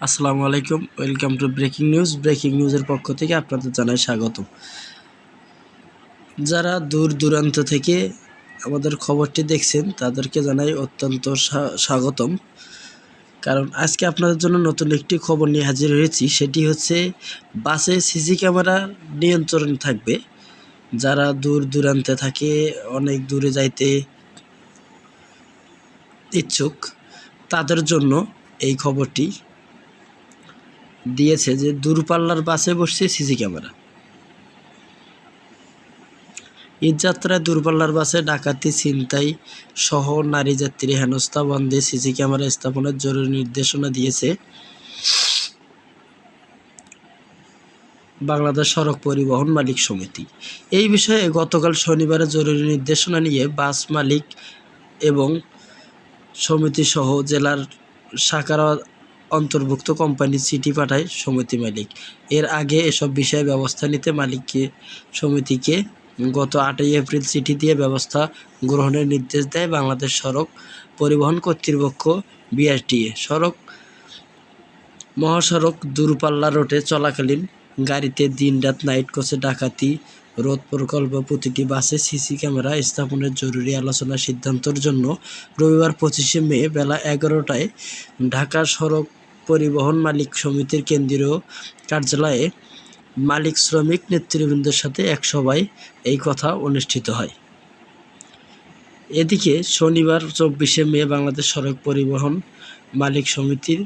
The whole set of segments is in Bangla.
আসসালামু আলাইকুম, welcome to breaking news. Breaking নিউজের পক্ষ থেকে আপনাদের জানাই স্বাগত যারা দূর দূরান্ত থেকে আমাদের খবরটি দেখছেন, তাদেরকে জানাই অত্যন্ত স্বা- স্বাগতম। কারণ আজকে আপনাদের জন্য নতুন একটি খবর নিয়ে হাজির হয়েছি, সেটি হচ্ছে বাসে সিসি ক্যামেরা নিয়ন্ত্রণ থাকবে। যারা দূর দূরান্তে থাকে, অনেক দূরে যাইতে ইচ্ছুক, তাদের জন্য এই খবরটি দিয়েছে যে দূরপাল্লার বাসে বসছে সিসি ক্যামেরা। ঈদযাত্রায় দূরপাল্লার বাসে ডাকাতি, ছিনতাই সহ নারী যাত্রী হেনস্থা বন্ধে সিসি ক্যামেরা স্থাপনের জরুরি নির্দেশনা দিয়েছে বাংলাদেশ সড়ক পরিবহন মালিক সমিতি। এই বিষয়ে গতকাল শনিবারে জরুরি নির্দেশনা নিয়ে বাস মালিক এবং সমিতি সহ জেলার শাখার অন্তর্ভুক্ত কোম্পানি চিঠি পাঠায় সমিতি মালিক। এর আগে এসব বিষয়ে ব্যবস্থা নিতে মালিককে, সমিতিকে গত আটই এপ্রিল চিঠি দিয়ে ব্যবস্থা গ্রহণের নির্দেশ দেয় বাংলাদেশ সড়ক পরিবহন কর্তৃপক্ষ বিআরটিএ। সড়ক, মহাসড়ক দূরপাল্লা রোডে চলাকালীন গাড়িতে দিনরাত নাইট কোচে ডাকাতি, রোধ প্রকল্প, প্রতিটি বাসে সিসি ক্যামেরা স্থাপনের জরুরি আলোচনা সিদ্ধান্তের জন্য রবিবার পঁচিশে মে বেলা এগারোটায় ঢাকা সড়ক পরিবহন মালিক সমিতির কেন্দ্রীয় কার্যালয়ে মালিক শ্রমিক নেতৃবৃন্দের সাথে এক সভায় এই কথা অনুষ্ঠিত হয়। এদিকে শনিবার চব্বিশে মে বাংলাদেশ সড়ক পরিবহন মালিক সমিতির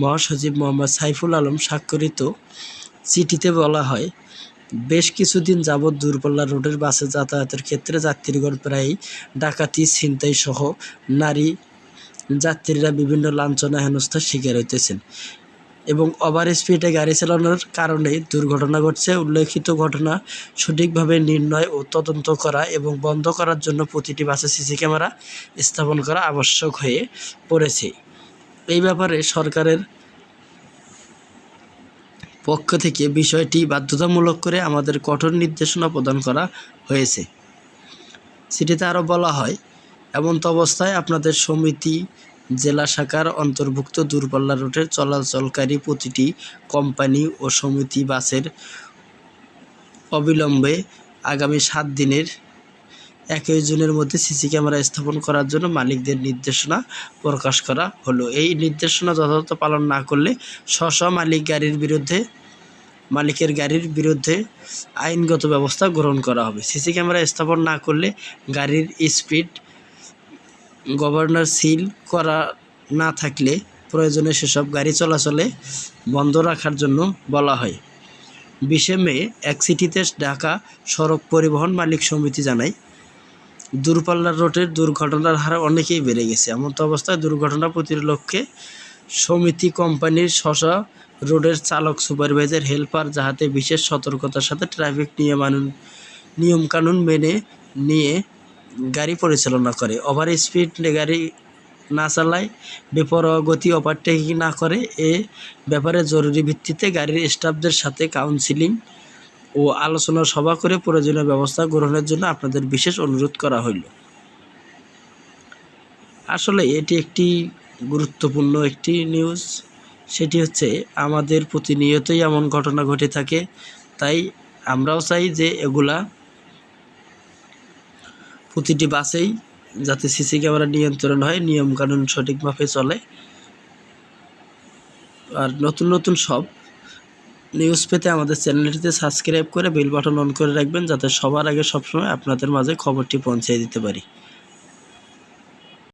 মহাসচিব মোহাম্মদ সাইফুল আলম স্বাক্ষরিত চিঠিতে বলা হয়, বেশ কিছুদিন যাবৎ দূরপাল্লা রোডের বাসে যাতায়াতের ক্ষেত্রে যাত্রীগণ প্রায়ই ডাকাতি ছিনতাই সহ নারী যাত্রীরা বিভিন্ন লাঞ্ছনা হেনস্থার শিকার হইতেছেন এবং ওভার স্পিডে গাড়ি চালানোর কারণে দুর্ঘটনা ঘটছে। উল্লেখিত ঘটনা সঠিকভাবে নির্ণয় ও তদন্ত করা এবং বন্ধ করার জন্য প্রতিটি বাসে সিসি ক্যামেরা স্থাপন করা আবশ্যক হয়ে পড়েছে। এই ব্যাপারে সরকারের পক্ষ থেকে বিষয়টি বাধ্যতামূলক করে আমাদের কঠোর নির্দেশনা প্রদান করা হয়েছে। সেটিতে আরও বলা হয়, এমন তো অবস্থায় আপনাদের সমিতি জেলা শাখার অন্তর্ভুক্ত দূরপাল্লা রুটের চলাচলকারী প্রতিটি কোম্পানি ও সমিতি বাসের অবিলম্বে আগামী সাত দিনের একই জুনের মধ্যে সিসি ক্যামেরা স্থাপন করার জন্য মালিকদের নির্দেশনা প্রকাশ করা হলো। এই নির্দেশনা যথাযথ পালন না করলে স্ব স্ব মালিক গাড়ির বিরুদ্ধে, মালিকের গাড়ির বিরুদ্ধে আইনগত ব্যবস্থা গ্রহণ করা হবে। সিসি ক্যামেরা স্থাপন না করলে গাড়ির স্পিড গভর্নর সিল করা না থাকলে প্রয়োজনে সেসব গাড়ি চলাচলে বন্ধ রাখার জন্য বলা হয়। বিশে মে এক সিটিতে ঢাকা সড়ক পরিবহন মালিক সমিতি জানায়, দূরপাল্লার রোডের দুর্ঘটনার হার অনেকেই বেড়ে গেছে। এমন তো অবস্থায় দুর্ঘটনা প্রতির লক্ষ্যে সমিতি কোম্পানির শশা রোডের চালক সুপারভাইজার হেল্পার যাহাতে বিশেষ সতর্কতার সাথে ট্রাফিক নিয়মানুন নিয়মকানুন মেনে নিয়ে গাড়ি পরিচালনা করে। ওভার স্পিড গাড়ি না চালায় বেপরোয়া গতি ওভারটেকিং না করে, এ ব্যাপারে জরুরি ভিত্তিতে গাড়ির স্টাফদের সাথে কাউন্সিলিং ও আলোচনা সভা করে প্রয়োজনীয় ব্যবস্থা গ্রহণের জন্য আপনাদের বিশেষ অনুরোধ করা হইল। আসলে এটি একটি গুরুত্বপূর্ণ একটি নিউজ সেটি হচ্ছে, আমাদের প্রতিনিয়তই এমন ঘটনা ঘটে থাকে, তাই আমরাও চাই যে এগুলা প্রতিটি বাসেই যাতে সিসি ক্যামেরা নিয়ন্ত্রণ হয়, নিয়মকানুন সঠিকভাবে চলে। আর নতুন নতুন সব নিউজ পেতে আমাদের চ্যানেলটিতে সাবস্ক্রাইব করে বেল বাটন অন করে রাখবেন, যাতে সবার আগে সবসময় আপনাদের মাঝে খবরটি পৌঁছে দিতে পারি।